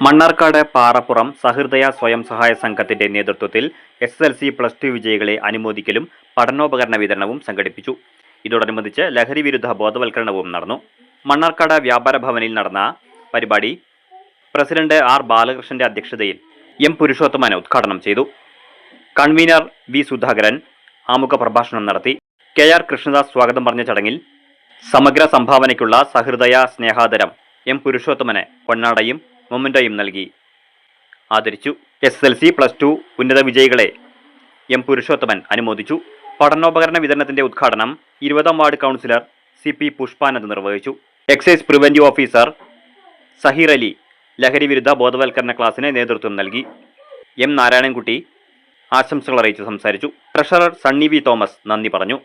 മണ്ണാർക്കാട് പാറപ്പുറം സഹൃദയ സ്വയം സഹായ സംഘത്തിന്റെ നേതൃത്വത്തിൽ S L C plus two വിജയികളെ അനുമോദിക്കലും പഠനോപകരണ വിതരണവും സംഘടിപ്പിച്ചു. ഇതോടനുബന്ധിച്ച് ലഹരി വിരുദ്ധ ബോധവൽക്കരണവും നടന്നു. മണ്ണാർക്കാട് വ്യാപാര ഭവനിൽ നടന്ന പരിപാടി പ്രസിഡന്റ് ആർ ബാലകൃഷ്ണന്റെ അധ്യക്ഷതയിൽ എം പുരുഷോത്തമൻ ഉദ്ഘാടനം ചെയ്തു. കൺവീനർ വി സുധാകരൻ ആമുഖ പ്രഭാഷണം നടത്തി. കെ ആർ കൃഷ്ണദാസ് സ്വാഗതം പറഞ്ഞ ചടങ്ങിൽ സമഗ്ര സംഭാവനയ്ക്കുള്ള സഹൃദയ സ്നേഹാദരം എം പുരുഷോത്തമനെ പൊന്നാടയും മൊമന്റോയും നൽകി. ആദരിച്ചു. S L C plus two ഉന്നത വിജയികളെ എം പുരുഷോത്തമൻ അനുമോദിച്ചു. പഠനോപകരണ വിതരണത്തിന്റെ ഉദ്ഘാടനം ഇരുപതാം ward councillor C P Pushpanand നിർവഹിച്ചു. Excise preventive officer Saheer Ali ലഹരി വിരുദ്ധ ബോധവൽക്കരണ ക്ലാസ്സിന് നേതൃത്വം നൽകി. എം നാരായണൻകുട്ടി ആശംസകൾ അറിയിച്ച് സംസാരിച്ചു. ട്രഷറർ സണ്ണി വി തോമസ് നന്ദി പറഞ്ഞു.